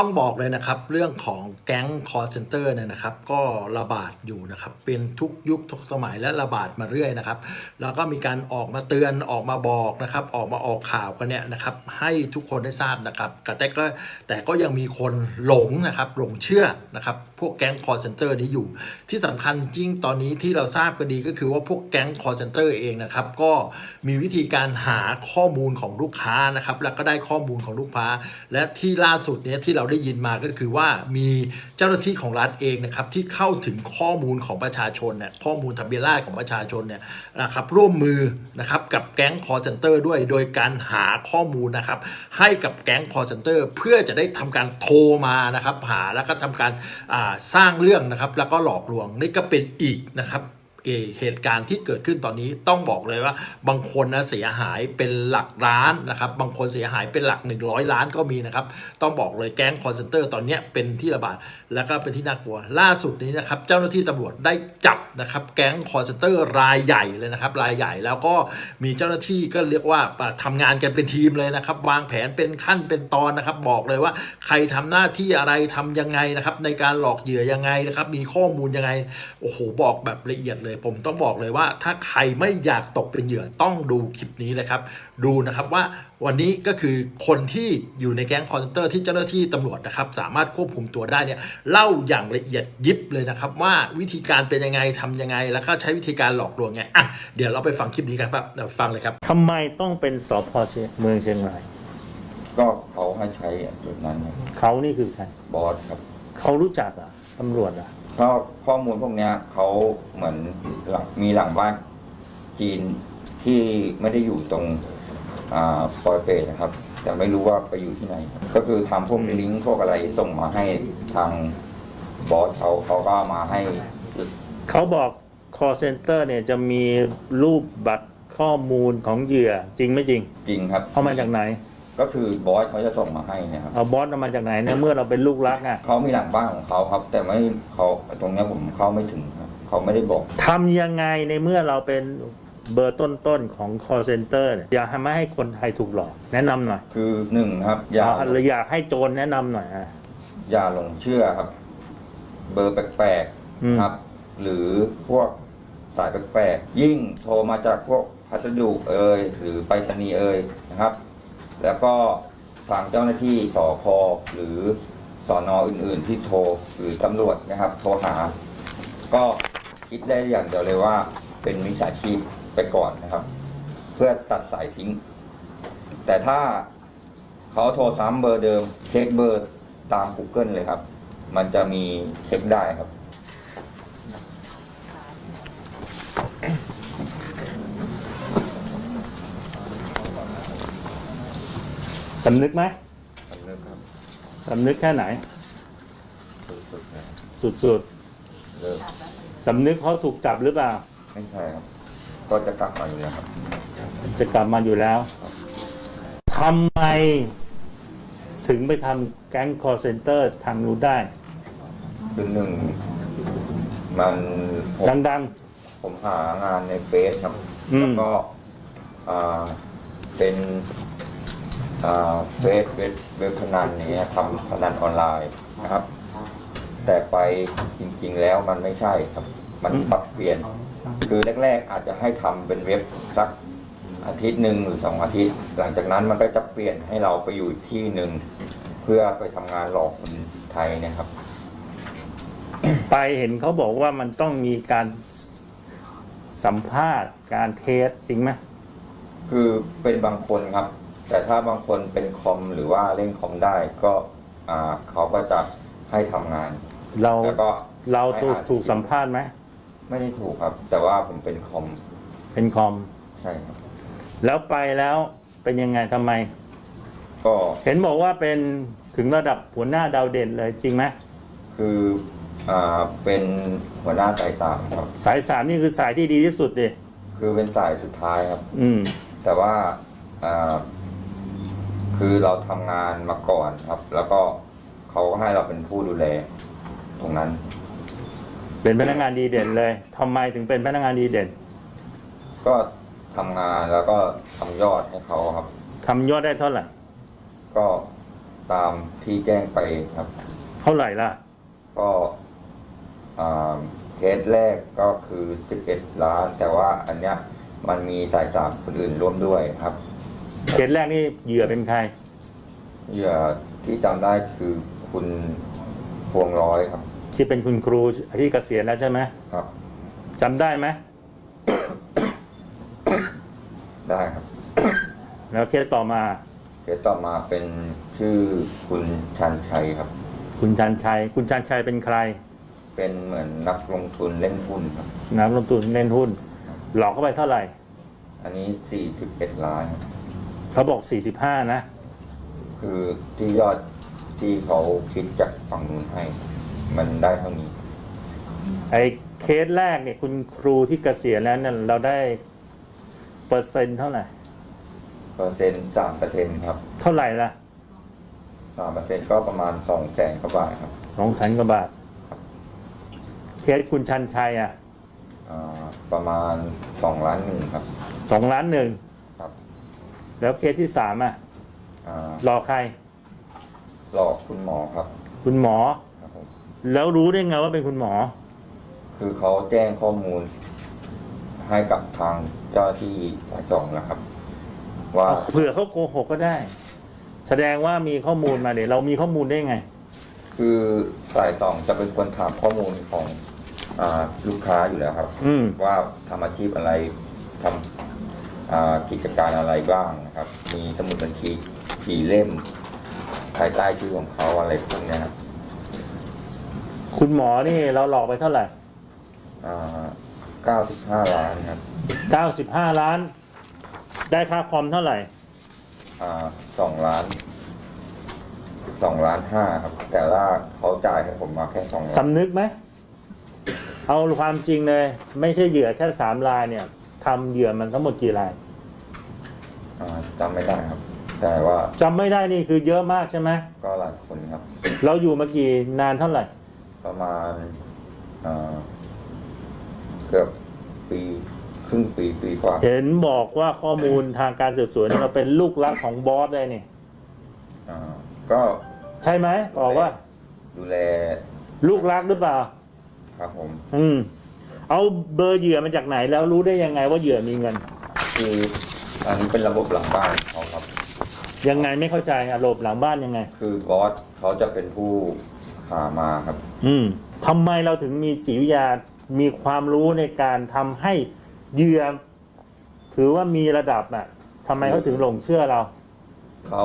ต้องบอกเลยนะครับเรื่องของแก๊งคอร์เซนเตอร์เนี่ยนะครับ ก็ระบาดอยู่นะครับ เป็นทุกยุคทุกสมัยและระบาดมาเรื่อยนะครับ แล้วก็มีการออกมาเตือนออกมาบอกนะครับ ออกมาออกข่าวกันเนี่ยนะครับ ให้ทุกคนได้ทราบนะครับแต่ก็แต่ก็ยังมีคนหลงนะครับหลงเชื่อนะครับ พวกแก๊งคอร์เซนเตอร์นี้อยู่ ที่สำคัญยิ่งตอนนี้ที่เราทราบกันดีก็คือว่าพวกแก๊งคอร์เซนเตอร์เองนะครับ ก็มีวิธีการหาข้อมูลของลูกค้านะครับ แล้วก็ได้ข้อมูลของลูกค้า และที่ล่าสุดเนี้ยที่เราได้ยินมาก็คือว่ามีเจ้าหน้าที่ของรัฐเองนะครับที่เข้าถึงข้อมูลของประชาชนเนี่ยข้อมูลทะเบียนราษฎรของประชาชนเนี่ยนะครับร่วมมือนะครับกับแก๊งคอร์เซนเตอร์ด้วยโดยการหาข้อมูลนะครับให้กับแก๊งคอร์เซนเตอร์เพื่อจะได้ทำการโทรมานะครับหาแล้วก็ทำการสร้างเรื่องนะครับแล้วก็หลอกลวงนี่ก็เป็นอีกนะครับ เหตุการณ์ที่เกิดขึ้นตอนนี้ต้องบอกเลยว่า บางคนนะเสียหายเป็นหลักล้านนะครับ บางคนเสียหายเป็นหลัก 100 ล้านก็มีนะครับ ต้องบอกเลยแก๊งคอนเซนเตอร์ตอนนี้เป็นที่ระบาด แล้วก็เป็นที่น่ากลัว ล่าสุดนี้นะครับ เจ้าหน้าที่ตำรวจได้จับนะครับ แก๊งคอนเซนเตอร์รายใหญ่เลยนะครับ รายใหญ่แล้วก็มีเจ้าหน้าที่ก็เรียกว่าอ่าทำงานกันเป็นทีมเลยนะครับ วางแผนเป็นขั้นเป็นตอนนะครับ บอกเลยว่าใครทำหน้าที่อะไรทำยังไงนะครับ ในการหลอกเหยื่อยังไงนะครับ มีข้อมูลยังไง โอ้โห บอกแบบละเอียดเลยผมต้องบอกเลยว่าถ้าใครไม่อยากตกเป็นเหยื่อต้องดูคลิปนี้เลยครับ ดูนะครับว่าวันนี้ก็คือคนที่อยู่ในแก๊งคอนเซนเตอร์ที่เจ้าหน้าที่ตำรวจนะครับ สามารถควบคุมตัวได้เนี่ยเล่าอย่างละเอียดยิบเลยนะครับ ว่าวิธีการเป็นยังไงทำยังไง แล้วก็ใช้วิธีการหลอกลวงไงอะเดี๋ยวเราไปฟังคลิปนี้กันครับเดี๋ยวฟังเลยครับทำไมต้องเป็นสพเชียงเมืองเชียงรายก็เขาให้ใช้จุดนั้นครับเขานี่คือใครบอสครับ เขารู้จักเหรอะตำรวจเหรอะ เพราะข้อมูลพวกเนี้ยเขาเหมือนหลังมีหลังบ้านจีนที่ไม่ได้อยู่ตรงอ่าปอยเปตนะครับ แต่ไม่รู้ว่าไปอยู่ที่ไหนครับก็คือทำพวกลิงก์พวกอะไรส่งมาให้ทางบอสเขาเขาก็เอามาให้ เขาบอก call center เนี่ยจะมีรูปบัตรข้อมูลของเหยื่อจริงไม่จริง จริงครับ เอามาจากไหน ก็คือบอสเขาจะส่งมาให้เนะครับเอาบอสเอามาจากไหนเนี่ยเมื่อเราเป็นลูกรักอะเขามีหลังบ้านของเขาครับ แต่ไม่เขาตรงเนี้ยผมเข้าไม่ถึงครับเขาไม่ได้บอก ทำยังไงในเมื่อเราเป็นเบอร์ต้นๆของ call center เนี่ยอย่าให้ไม่ให้คนไทยถูกหลอก แนะนำหน่อยคือหนึ่งครับ อย่าหรืออยากให้โจรแนะนำหน่อยอะ อย่าหลงเชื่อครับ เบอร์แปลกอืม ๆครับ หรือพวกสายแปลกๆยิ่งโทรมาจากพวกพัสดุเอ่ยหรือไปรษณีย์เอ่ยนะครับ แล้วก็ทางเจ้าหน้าที่สอพหรือสอนออื่น ๆ ที่โทรหรือตำรวจนะครับ โทรหา ก็คิดได้อย่างเดียวเลยว่า เป็นมิจฉาชีพไปก่อนนะครับ เพื่อตัดสายทิ้ง แต่ถ้าเขาโทรซ้ำเบอร์เดิม เช็คเบอร์ตาม Google เลยครับ มันจะมีเช็คได้ครับ สำนึกไหมเลิกครับสำนึกแค่ไหน สุดๆเลยสุดเลิกๆสำนึกเขาถูกจับหรือเปล่า ไม่ใช่ครับ ก็จะกลับมาอยู่แล้วครับ จะกลับมาอยู่แล้วทำไมถึงไปทำแก๊งคอร์เซนเตอร์ทางนู้นได้ คือหนึ่งมันผมดัง ผมหางานในเฟซครับ อืม แล้วก็อ่าเป็นอ่า เฟซเว็บเว็บพนันอย่างเนี้ยทำพนันออนไลน์นะครับ แต่ไปจริงๆแล้วมันไม่ใช่ครับ มันปรับเปลี่ยน คือแรกๆอาจจะให้ทำเป็นเว็บสักอาทิตย์หนึ่งหรือสองอาทิตย์ หลังจากนั้นมันก็จะเปลี่ยนให้เราไปอยู่อีกที่หนึ่งเพื่อไปทำงานหลอกคนไทยเนะครับๆไปเห็นเขาบอกว่ามันต้องมีการสัมภาษณ์การเทสจริงไหมคือเป็นบางคนครับ แต่ถ้าบางคนเป็นคอมหรือว่าเล่นคอมได้ก็อ่าเขาก็จะให้ทำงานเราแล้วก็เราถูกให้อ่านถูกสัมภาษณ์ไหมไม่ได้ถูกครับ แต่ว่าผมเป็นคอมเป็นคอม ใช่ครับแล้วไปแล้วเป็นยังไงทำไม ก็เห็นบอกว่าเป็นถึงระดับหัวหน้าดาวเด่นเลยจริงไหมคืออ่าเป็นหัวหน้าสายตามครับ สายสามนี่คือสายที่ดีที่สุดดิคือเป็นสายสุดท้ายครับ อืมแต่ว่าอ่า คือเราทำงานมาก่อนครับ แล้วก็เขาก็ให้เราเป็นผู้ดูแล ตรงนั้น เป็นพนักงานดีเด่นเลยทำไมถึงเป็นพนักงานดีเด่นก็ทำงานแล้วก็ทำยอดให้เขาครับ ทำยอดได้เท่าไหร่ก็ตามที่แจ้งไปครับ เท่าไหร่ล่ะ ก็อ่าเคสแรกก็คือ 11 ล้าน แต่ว่าอันเนี้ยมันมีสายสามคนอื่นร่วมด้วยครับ เคสแรกนี่เหยื่อเป็นใคร เหยื่อที่จำได้คือคุณพวงร้อยครับ ที่เป็นคุณครูที่เกษียณแล้วใช่ไหมครับ จำได้ไหมได้ครับแล้วเคสต่อมา เคสต่อมาเป็นชื่อคุณชันชัยครับ คุณชันชัย คุณชันชัยเป็นใครเป็นเหมือนนักลงทุนเล่นหุ้นครับ นักลงทุนเล่นหุ้น หลอกเข้าไปเท่าไหร่ อันนี้ 41 ล้านครับ เขาบอก 45 นะ คือที่ยอดที่เขาคิดจากฝั่งนู้นให้ มันได้เท่านี้ ไอ้เคสแรกเนี่ยคุณครูที่เกษียณแล้วเนี่ยเราได้เปอร์เซ็นต์เท่าไหร่ เปอร์เซ็นต์สามเปอร์เซ็นต์ครับเท่าไหร่ล่ะสามเปอร์เซ็นต์ก็ประมาณสองแสนกว่าบาทครับสองแสนกว่าบาท เคสคุณชันชัยอะอ่าประมาณสองล้านหนึ่งครับสองล้านหนึ่งครับ แล้วเคสที่สามอะอ่าหลอกใคร หลอกคุณหมอครับคุณหมอ ครับผมแล้วรู้ได้ไงว่าเป็นคุณหมอ คือเขาแจ้งข้อมูลให้กับทางเจ้าหน้าที่สายสองนะครับ ว่าเผื่อเขาโกหกก็ได้ แสดงว่ามีข้อมูลมาเดี๋ยวเรามีข้อมูลได้ไง คือสายสองจะเป็นคนถามข้อมูลของอาลูกค้าอยู่แล้วครับ อืม ว่าทำอาชีพอะไรทำอ่า กิจการอะไรบ้างนะครับ มีสมุดบัญชีกี่เล่มภายใต้ชื่อของเขาอะไรพวกเนี้ยครับคุณหมอนี่เราหลอกไปเท่าไหร่อ่า95ล้านครับ95ล้าน ได้ค่าคอมเท่าไหร่อ่าสองล้านสองล้านห้าครับ แต่ว่าเขาจ่ายให้ผมมาแค่สองล้านสำนึกไหม เอาความจริงเลย ไม่ใช่เหยื่อแค่สามรายเนี่ย ทำเหยื่อมันทั้งหมดกี่รายอ่าจำไม่ได้ครับ แต่ว่าจำไม่ได้นี่คือเยอะมากใช่ไหมก็หลายคนครับ เราอยู่มากี่นานเท่าไหร่ ประมาณอ่าเกือบปีครึ่งปีปีกว่าเห็นบอกว่าข้อมูลทางการสืบสวนเนี่ยเราเป็นลูกรักของบอสเลยนี่ อ่าก็ใช่ไหมบอกว่า ดูแลลูกรักหรือเปล่า ครับผม อืม เอาเบอร์เหยื่อมาจากไหน แล้วรู้ได้ยังไงว่าเหยื่อมีเงิน คืออันนี้เป็นระบบหลังบ้านเขาครับ ยังไงไม่เข้าใจอะระบบหลังบ้านยังไง คือบอสเขาจะเป็นผู้หามาครับ อืมทำไมเราถึงมีจิตวิทยามีความรู้ในการทำให้เหยื่อถือว่ามีระดับอะทำไมเขาถึงหลงเชื่อเรา เขา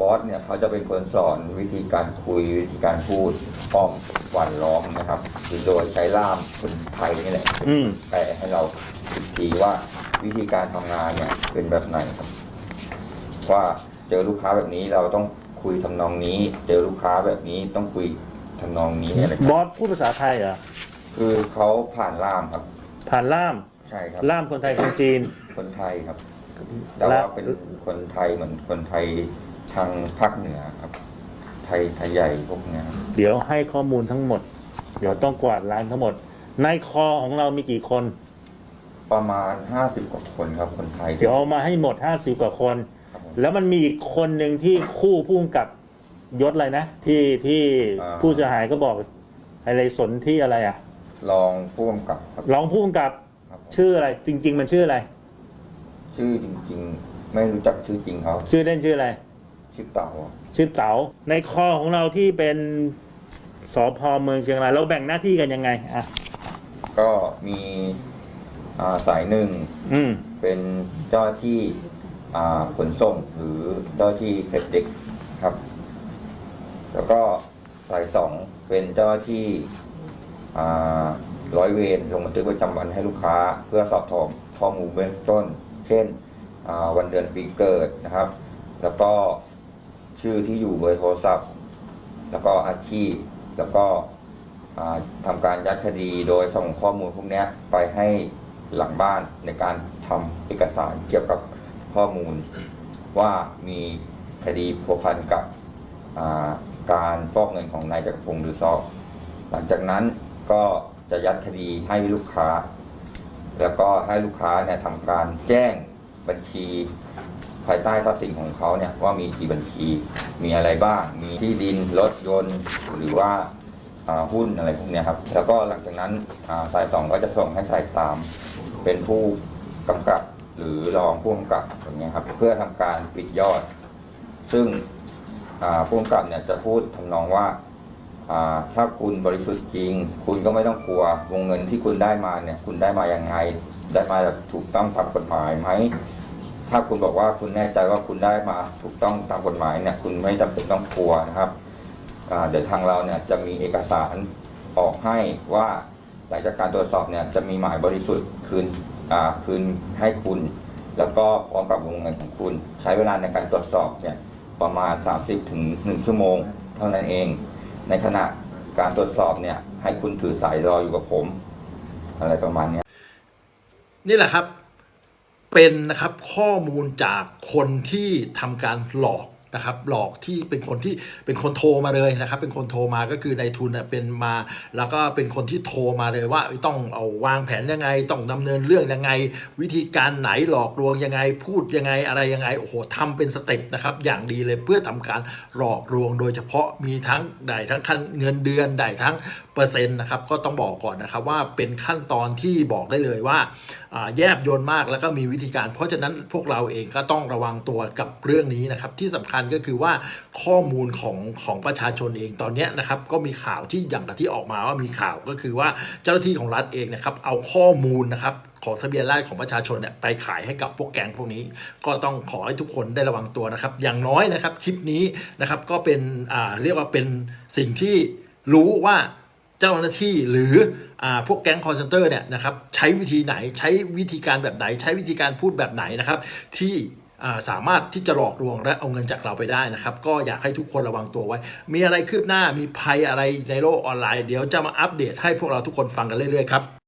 บอสเนี่ยเขาจะเป็นคนสอนวิธีการคุยวิธีการพูดอ้อมหวานล้อมนะครับคือโดยใช้ล่ามคนไทยนี่แหละอืม แปลให้เราอีกทีว่าวิธีการทำงานเนี่ยเป็นแบบไหนครับว่าเจอลูกค้าแบบนี้เราต้องคุยทำนองนี้ เจอลูกค้าแบบนี้ต้องคุยทำนองนี้อะไรครับบอสพูดภาษาไทยเหรอคือเขาผ่านล่ามครับ ผ่านล่าม ใช่ครับ ล่ามคนไทยคนจีน คนไทยครับ แต่ว่าเป็นคนไทยเหมือนคนไทยทางภาคเหนือครับ ไทยไทยใหญ่พวกเนี้ยครับเดี๋ยวให้ข้อมูลทั้งหมด เดี๋ยวต้องกวาดล้างทั้งหมด ในคอของเรามีกี่คน ประมาณห้าสิบกว่าคนครับคนไทยเดี๋ยวเอามาให้หมดห้าสิบกว่าคน ครับผมแล้วมันมีอีกคนหนึ่งที่คู่พุ่งกับยศอะไรนะ ที่ที่อ่า ผู้เสียหายก็บอกอะไรสนที่อะไรอะ ลองพ่วงกับครับรองผู้กำกับครับผมชื่ออะไร จริง ๆ มันชื่ออะไร ชื่อจริง ๆ ไม่รู้จักชื่อจริงเขาชื่อเล่นชื่ออะไร ชื่อเต่าชื่อเต๋าในคอของเราที่เป็นสพเมืองเชียงรายเราแบ่งหน้าที่กันยังไงอะก็มีอ่าสายหนึ่งอืม เป็นเจ้าหน้าที่อ่าขนส่งหรือเจ้าหน้าที่เสพเด็กครับ แล้วก็สายสองเป็นเจ้าหน้าที่อ่าร้อยเวรลงบันทึกประจำวันให้ลูกค้า เพื่อสอบถามข้อมูลเบื้องต้น เช่นวันเดือนปีเกิดนะครับ แล้วก็ชื่อที่อยู่เบอร์โทรศัพท์ แล้วก็อาชีพ แล้วก็ทำการยัดคดีโดยส่งข้อมูลพวกนี้ไปให้หลังบ้านในการทำเอกสารเกี่ยวกับข้อมูล ว่ามีคดีพัวพันกับาการฟอกเงินของนายจักรพงศ์หรือซอกหลังจากนั้นก็จะยัดคดีให้ลูกค้า แล้วก็ให้ลูกค้าเนี่ยทำการแจ้งบัญชี ภายใต้ทรัพย์สินของเขาเนี่ยว่ามีกี่บัญชี มีอะไรบ้าง มีที่ดินรถยนต์ หรือว่าหุ้นอะไรพวกนี้ครับ แล้วก็หลังจากนั้นสายสองก็จะส่งให้สายสามเป็นผู้กำกับหรือรองผู้กำกับอย่างเงี้ยครับเพื่อทำการปิดยอด ซึ่งผู้กำกับเนี่ยจะพูดทำนองว่า ถ้าคุณบริสุทธิ์จริง คุณก็ไม่ต้องกลัววงเงินที่คุณได้มาเนี่ยคุณได้มาอย่างไง ได้มาแบบถูกต้องตามกฎหมายไหมถ้าคุณบอกว่าคุณแน่ใจว่าคุณได้มาถูกต้องตามกฎหมายเนี่ยคุณไม่จำเป็นต้องกลัวนะครับเดี๋ยวทางเราเนี่ยจะมีเอกสารออกให้ว่าหลังจากการตรวจสอบเนี่ยจะมีหมายบริสุทธิ์คืนคืนให้คุณ แล้วก็พร้อมกับวงเงินของคุณ ใช้เวลาในการตรวจสอบเนี่ยประมาณ 30ถึง1ชั่วโมง เท่านั้นเอง ในขณะการตรวจสอบเนี่ยให้คุณถือสายรออยู่กับผม อะไรประมาณนี้นี่แหละครับเป็นนะครับข้อมูลจากคนที่ทำการหลอก นะครับหลอกที่เป็นคนที่เป็นคนโทรมาเลยนะครับ เป็นคนโทรมาก็คือในายทุนเป็นมา แล้วก็เป็นคนที่โทรมาเลยว่าต้องเอาวางแผนยังไง ต้องดำเนินเรื่องยังไง วิธีการไหนหลอกลวงยังไง พูดยังไงอะไรยังไงโอ้โหทำเป็นสเต็ปนะครับอย่างดีเลยเพื่อทำการหลอกลวง โดยเฉพาะมีทั้งได้ทั้งขั้นเงินเดือนได้ทั้งเปอร์เซ็นต์นะครับก็ต้องบอกก่อนนะครับว่าเป็นขั้นตอนที่บอกได้เลยว่าแยบยนต์มากแล้วก็มีวิธีการ เพราะฉะนั้นพวกเราเองก็ต้องระวังตัวกับเรื่องนี้นะครับที่สำคัญก็คือว่าข้อมูลของของประชาชนเองตอนนี้นะครับก็มีข่าวที่อย่างกับที่ออกมาว่ามีข่าวก็คือว่าเจ้าหน้าที่ของรัฐเองนะครับเอาข้อมูลนะครับของทะเบียนราษฎรของประชาชนเนี่ยไปขายให้กับพวกแก๊งพวกนี้ ก็ต้องขอให้ทุกคนได้ระวังตัวนะครับ อย่างน้อยนะครับคลิปนี้นะครับก็เป็นอ่าเรียกว่าเป็นสิ่งที่รู้ว่าเจ้าหน้าที่หรืออพวกแก๊งคอร์เซนเตอร์เนี่ยนะครับใช้วิธีไหนใช้วิธีการแบบไหน ใช้วิธีการพูดแบบไหนนะครับที่ สามารถที่จะหลอกลวงและเอาเงินจากเราไปได้นะครับ ก็อยากให้ทุกคนระวังตัวไว้ มีอะไรคืบหน้ามีภัยอะไรในโลกออนไลน์ เดี๋ยวจะมาอัปเดตให้พวกเราทุกคนฟังกันเรื่อยๆครับ